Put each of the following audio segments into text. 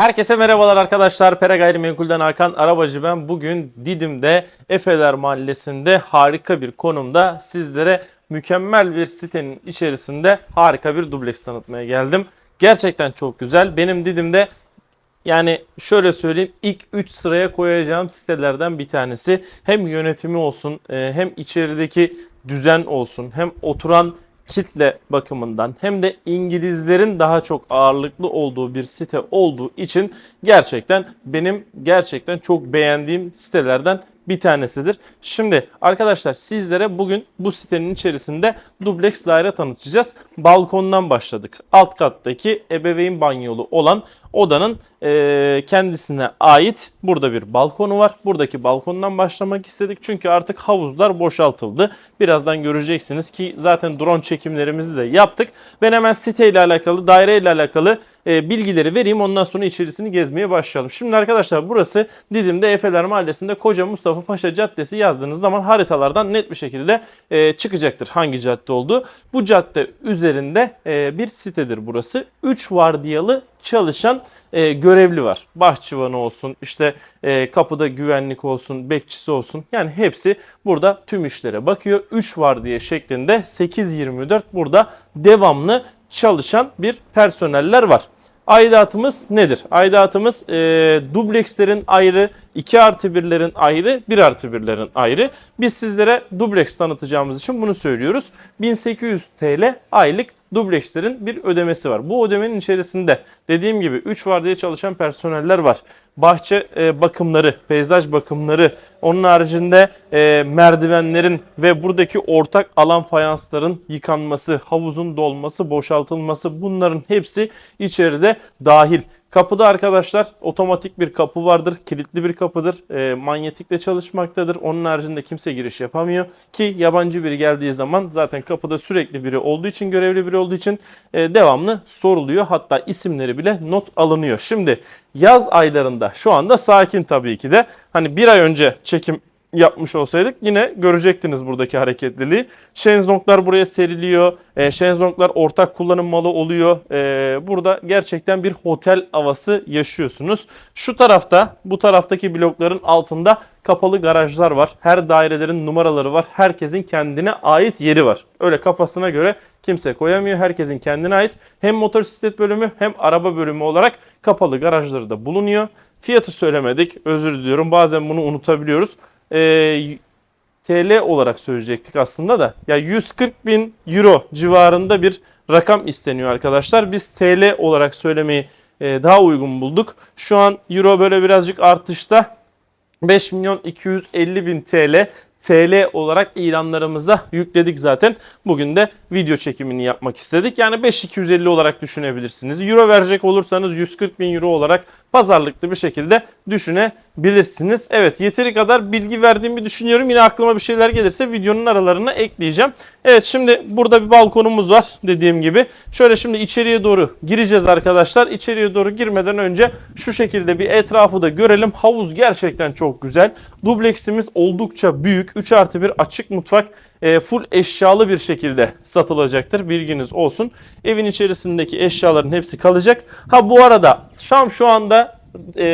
Herkese merhabalar arkadaşlar. Pera Gayrimenkul'den Hakan Arabacı ben. Bugün Didim'de Efeler Mahallesi'nde harika bir konumda sizlere mükemmel bir sitenin içerisinde harika bir dubleks tanıtmaya geldim. Gerçekten çok güzel. Benim Didim'de yani şöyle söyleyeyim ilk 3 sıraya koyacağım sitelerden bir tanesi. Hem yönetimi olsun e, hem içerideki düzen olsun hem oturan kitle bakımından hem de İngilizlerin daha çok ağırlıklı olduğu bir site olduğu için gerçekten benim gerçekten çok beğendiğim sitelerden bir tanesidir. Şimdi arkadaşlar sizlere bugün bu sitenin içerisinde dubleks daire tanıtacağız. Balkondan başladık. Alt kattaki ebeveyn banyolu olan odanın eee, kendisine ait burada bir balkonu var. Buradaki balkondan başlamak istedik çünkü artık havuzlar boşaltıldı. Birazdan göreceksiniz ki zaten drone çekimlerimizi de yaptık. Ben hemen siteyle alakalı, daireyle alakalı e, bilgileri vereyim. Ondan sonra içerisini gezmeye başlayalım. Şimdi arkadaşlar burası Didim'de Efeler Mahallesi'nde Koca Mustafa Paşa Caddesi yazdığınız zaman haritalardan net bir şekilde e, çıkacaktır hangi cadde olduğu. Bu cadde üzerinde e, bir sitedir burası. 3 vardiyalı çalışan e, görevli var. Bahçıvanı olsun, işte e, kapıda güvenlik olsun, bekçisi olsun. Yani hepsi burada tüm işlere bakıyor. 3 vardiya şeklinde 8-24 burada devamlı çalışan bir personeller var. Aidatımız nedir? Aidatımız e, dublekslerin ayrı, 2 artı 1'lerin ayrı, 1 artı 1'lerin ayrı. Biz sizlere dubleks tanıtacağımız için bunu söylüyoruz. 1800 TL aylık dublekslerin bir ödemesi var. Bu ödemenin içerisinde dediğim gibi 3 vardiya çalışan personeller var. Bahçe e, bakımları, peyzaj bakımları, onun haricinde e, merdivenlerin ve buradaki ortak alan fayansların yıkanması, havuzun dolması, boşaltılması bunların hepsi içeride dahil. Kapıda arkadaşlar otomatik bir kapı vardır. Kilitli bir kapıdır. E, manyetikle çalışmaktadır. Onun haricinde kimse giriş yapamıyor. Ki yabancı biri geldiği zaman zaten kapıda sürekli biri olduğu için, görevli biri olduğu için e, devamlı soruluyor. Hatta isimleri bile not alınıyor. Şimdi yaz aylarında şu anda sakin tabii ki de. Hani bir ay önce çekim yapmış olsaydık yine görecektiniz buradaki hareketliliği. Şenzonglar buraya seriliyor. E, şenzonglar ortak kullanım malı oluyor. E, burada gerçekten bir otel havası yaşıyorsunuz. Şu tarafta bu taraftaki blokların altında kapalı garajlar var. Her dairelerin numaraları var. Herkesin kendine ait yeri var. Öyle kafasına göre kimse koyamıyor. Herkesin kendine ait hem motosiklet bölümü hem araba bölümü olarak kapalı garajları da bulunuyor. Fiyatı söylemedik. Özür diliyorum. Bazen bunu unutabiliyoruz. Ee, TL olarak söyleyecektik aslında da. Ya 140 bin euro civarında bir rakam isteniyor arkadaşlar. Biz TL olarak söylemeyi e, daha uygun bulduk. Şu an euro böyle birazcık artışta. 5 milyon 250 bin TL TL olarak ilanlarımıza yükledik zaten. Bugün de video çekimini yapmak istedik. Yani 5250 olarak düşünebilirsiniz. Euro verecek olursanız 140 bin euro olarak pazarlıklı bir şekilde düşünebilirsiniz. Evet yeteri kadar bilgi verdiğimi düşünüyorum. Yine aklıma bir şeyler gelirse videonun aralarına ekleyeceğim. Evet şimdi burada bir balkonumuz var dediğim gibi. Şöyle şimdi içeriye doğru gireceğiz arkadaşlar. İçeriye doğru girmeden önce şu şekilde bir etrafı da görelim. Havuz gerçekten çok güzel. Dubleksimiz oldukça büyük. 3 artı 1 açık mutfak full eşyalı bir şekilde satılacaktır. Bilginiz olsun. Evin içerisindeki eşyaların hepsi kalacak. Ha bu arada Şam şu anda e,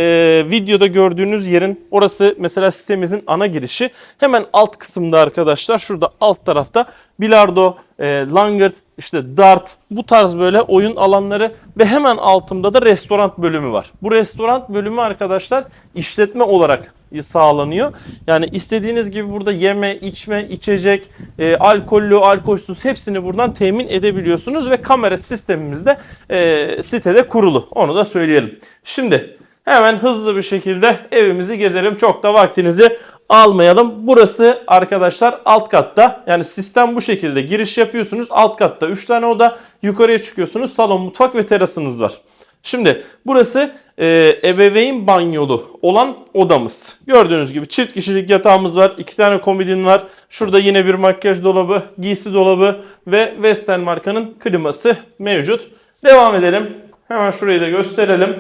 videoda gördüğünüz yerin orası mesela sitemizin ana girişi. Hemen alt kısımda arkadaşlar şurada alt tarafta bilardo, e, langırt, işte dart bu tarz böyle oyun alanları ve hemen altında da restoran bölümü var. Bu restoran bölümü arkadaşlar işletme olarak sağlanıyor. Yani istediğiniz gibi burada yeme, içme, içecek, e, alkollü, alkolsüz hepsini buradan temin edebiliyorsunuz ve kamera sistemimiz de e, sitede kurulu. Onu da söyleyelim. Şimdi hemen hızlı bir şekilde evimizi gezelim. Çok da vaktinizi almayalım. Burası arkadaşlar alt katta. Yani sistem bu şekilde. Giriş yapıyorsunuz. Alt katta 3 tane oda. Yukarıya çıkıyorsunuz. Salon, mutfak ve terasınız var. Şimdi burası e, ebeveyn banyolu olan odamız. Gördüğünüz gibi çift kişilik yatağımız var. iki tane komodin var. Şurada yine bir makyaj dolabı, giysi dolabı ve Vestel markanın kliması mevcut. Devam edelim. Hemen şurayı da gösterelim.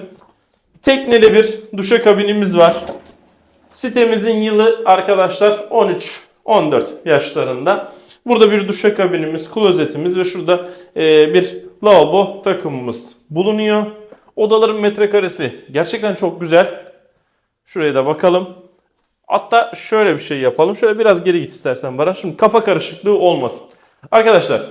Tekneli bir duşakabinimiz var. Sitemizin yılı arkadaşlar 13-14 yaşlarında. Burada bir duşakabinimiz, klozetimiz ve şurada e, bir lavabo takımımız bulunuyor. Odaların metrekaresi gerçekten çok güzel. Şuraya da bakalım. Hatta şöyle bir şey yapalım. Şöyle biraz geri git istersen Baran. Şimdi kafa karışıklığı olmasın. Arkadaşlar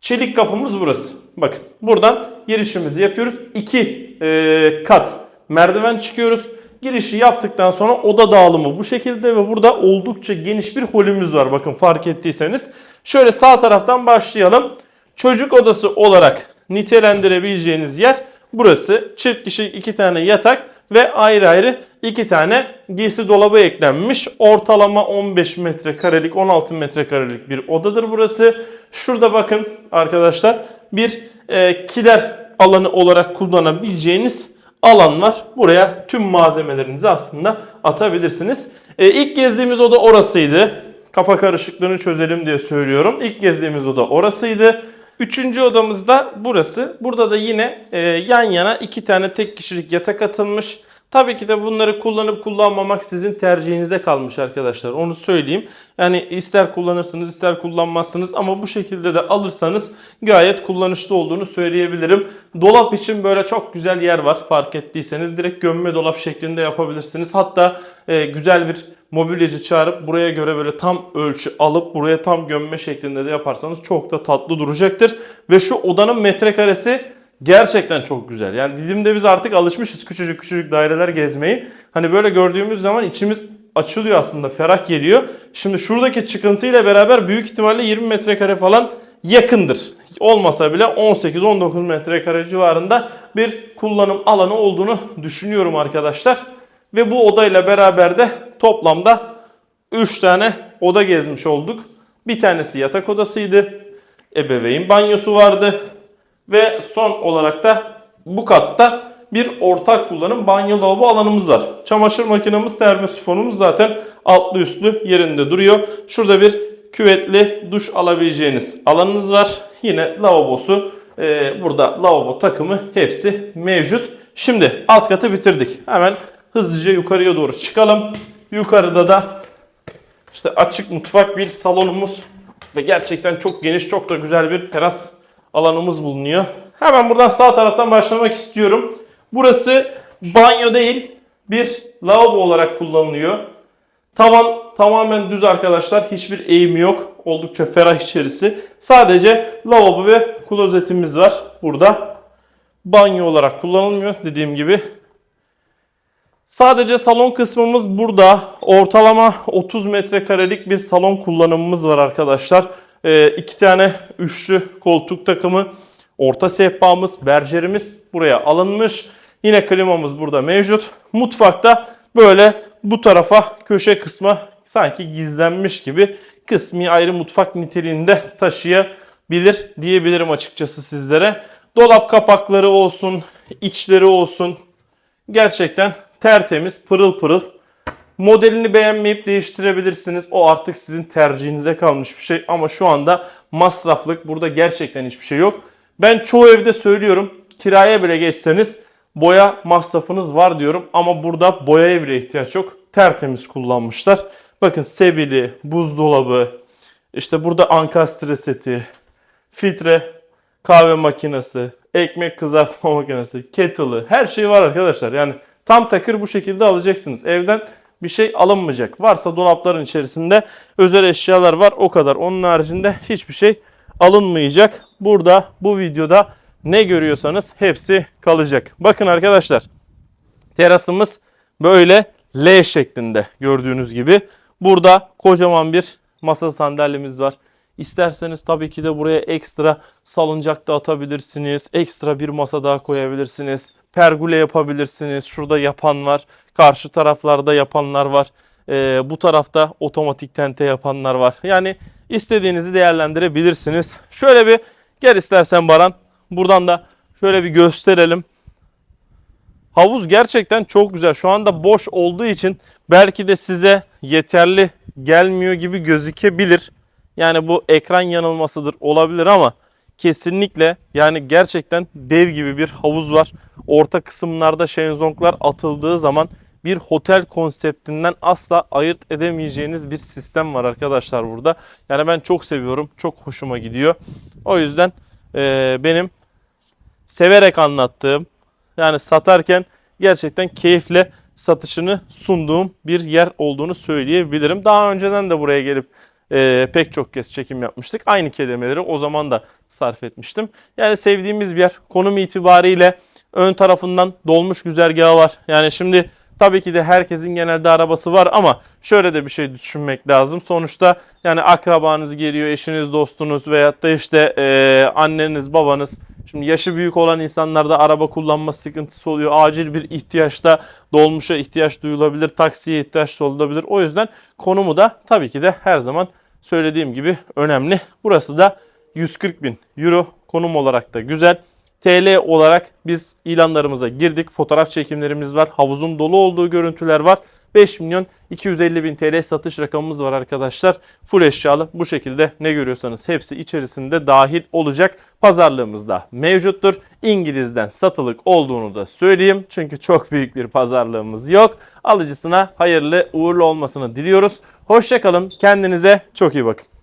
çelik kapımız burası. Bakın buradan girişimizi yapıyoruz. İki e, kat merdiven çıkıyoruz. Girişi yaptıktan sonra oda dağılımı bu şekilde ve burada oldukça geniş bir holümüz var. Bakın fark ettiyseniz. Şöyle sağ taraftan başlayalım. Çocuk odası olarak nitelendirebileceğiniz yer burası. Çift kişi iki tane yatak ve ayrı ayrı iki tane giysi dolabı eklenmiş. Ortalama 15 metrekarelik 16 metrekarelik bir odadır burası. Şurada bakın arkadaşlar bir e, kiler alanı olarak kullanabileceğiniz alan var. Buraya tüm malzemelerinizi aslında atabilirsiniz. E, ilk gezdiğimiz oda orasıydı. Kafa karışıklığını çözelim diye söylüyorum. İlk gezdiğimiz oda orasıydı. Üçüncü odamız da burası. Burada da yine e, yan yana iki tane tek kişilik yatak atılmış. Tabii ki de bunları kullanıp kullanmamak sizin tercihinize kalmış arkadaşlar. Onu söyleyeyim. Yani ister kullanırsınız ister kullanmazsınız ama bu şekilde de alırsanız gayet kullanışlı olduğunu söyleyebilirim. Dolap için böyle çok güzel yer var fark ettiyseniz. Direkt gömme dolap şeklinde yapabilirsiniz. Hatta e, güzel bir mobilyacı çağırıp buraya göre böyle tam ölçü alıp buraya tam gömme şeklinde de yaparsanız çok da tatlı duracaktır. Ve şu odanın metrekaresi gerçekten çok güzel. Yani Didim'de biz artık alışmışız küçücük küçücük daireler gezmeyi. Hani böyle gördüğümüz zaman içimiz açılıyor aslında ferah geliyor. Şimdi şuradaki çıkıntıyla beraber büyük ihtimalle 20 metrekare falan yakındır. Olmasa bile 18-19 metrekare civarında bir kullanım alanı olduğunu düşünüyorum arkadaşlar. Ve bu odayla beraber de toplamda 3 tane oda gezmiş olduk. Bir tanesi yatak odasıydı. Ebeveyn banyosu vardı. Ve son olarak da bu katta bir ortak kullanım banyo lavabo alanımız var. Çamaşır makinemiz, termosifonumuz zaten altlı üstlü yerinde duruyor. Şurada bir küvetli duş alabileceğiniz alanınız var. Yine lavabosu, e, burada lavabo takımı hepsi mevcut. Şimdi alt katı bitirdik. Hemen hızlıca yukarıya doğru çıkalım. Yukarıda da işte açık mutfak bir salonumuz ve gerçekten çok geniş, çok da güzel bir teras alanımız bulunuyor. Hemen buradan sağ taraftan başlamak istiyorum. Burası banyo değil, bir lavabo olarak kullanılıyor. Tavan tamamen düz arkadaşlar. Hiçbir eğimi yok. Oldukça ferah içerisi. Sadece lavabo ve klozetimiz var burada. Banyo olarak kullanılmıyor dediğim gibi. Sadece salon kısmımız burada. Ortalama 30 metrekarelik bir salon kullanımımız var arkadaşlar. Ee, iki tane üçlü koltuk takımı, orta sehpamız, bercerimiz buraya alınmış. Yine klimamız burada mevcut. Mutfakta böyle bu tarafa köşe kısma sanki gizlenmiş gibi kısmi ayrı mutfak niteliğinde taşıyabilir diyebilirim açıkçası sizlere. Dolap kapakları olsun, içleri olsun gerçekten tertemiz, pırıl pırıl. Modelini beğenmeyip değiştirebilirsiniz. O artık sizin tercihinize kalmış bir şey. Ama şu anda masraflık burada gerçekten hiçbir şey yok. Ben çoğu evde söylüyorum. Kiraya bile geçseniz boya masrafınız var diyorum. Ama burada boyaya bile ihtiyaç yok. Tertemiz kullanmışlar. Bakın sebili, buzdolabı, işte burada ankastre seti, filtre, kahve makinesi, ekmek kızartma makinesi, kettle'ı her şey var arkadaşlar. Yani tam takır bu şekilde alacaksınız. Evden bir şey alınmayacak. Varsa dolapların içerisinde özel eşyalar var o kadar. Onun haricinde hiçbir şey alınmayacak. Burada bu videoda ne görüyorsanız hepsi kalacak. Bakın arkadaşlar terasımız böyle L şeklinde gördüğünüz gibi. Burada kocaman bir masa sandalyemiz var. İsterseniz tabii ki de buraya ekstra salıncak da atabilirsiniz. Ekstra bir masa daha koyabilirsiniz. Pergole yapabilirsiniz. Şurada yapan var. Karşı taraflarda yapanlar var. Ee, bu tarafta otomatik tente yapanlar var. Yani istediğinizi değerlendirebilirsiniz. Şöyle bir gel istersen Baran. Buradan da şöyle bir gösterelim. Havuz gerçekten çok güzel. Şu anda boş olduğu için belki de size yeterli gelmiyor gibi gözükebilir. Yani bu ekran yanılmasıdır olabilir ama kesinlikle yani gerçekten dev gibi bir havuz var. Orta kısımlarda şezlonglar atıldığı zaman bir otel konseptinden asla ayırt edemeyeceğiniz bir sistem var arkadaşlar burada. Yani ben çok seviyorum. Çok hoşuma gidiyor. O yüzden e, benim severek anlattığım Yani satarken gerçekten keyifle satışını sunduğum bir yer olduğunu söyleyebilirim. Daha önceden de buraya gelip e, pek çok kez çekim yapmıştık. Aynı kelimeleri o zaman da sarf etmiştim. Yani sevdiğimiz bir yer. Konum itibariyle ön tarafından dolmuş güzergahı var. Yani şimdi tabii ki de herkesin genelde arabası var ama şöyle de bir şey düşünmek lazım. Sonuçta yani akrabanız geliyor, eşiniz, dostunuz veyahut da işte e, anneniz, babanız. Şimdi yaşı büyük olan insanlarda araba kullanma sıkıntısı oluyor. Acil bir ihtiyaçta dolmuşa ihtiyaç duyulabilir, taksiye ihtiyaç duyulabilir. O yüzden konumu da tabii ki de her zaman söylediğim gibi önemli. Burası da 140 bin euro konum olarak da güzel. TL olarak biz ilanlarımıza girdik. Fotoğraf çekimlerimiz var. Havuzun dolu olduğu görüntüler var. 5 milyon 250 bin TL satış rakamımız var arkadaşlar. Full eşyalı bu şekilde ne görüyorsanız hepsi içerisinde dahil olacak. Pazarlığımızda mevcuttur. İngiliz'den satılık olduğunu da söyleyeyim. Çünkü çok büyük bir pazarlığımız yok. Alıcısına hayırlı uğurlu olmasını diliyoruz. Hoşçakalın. Kendinize çok iyi bakın.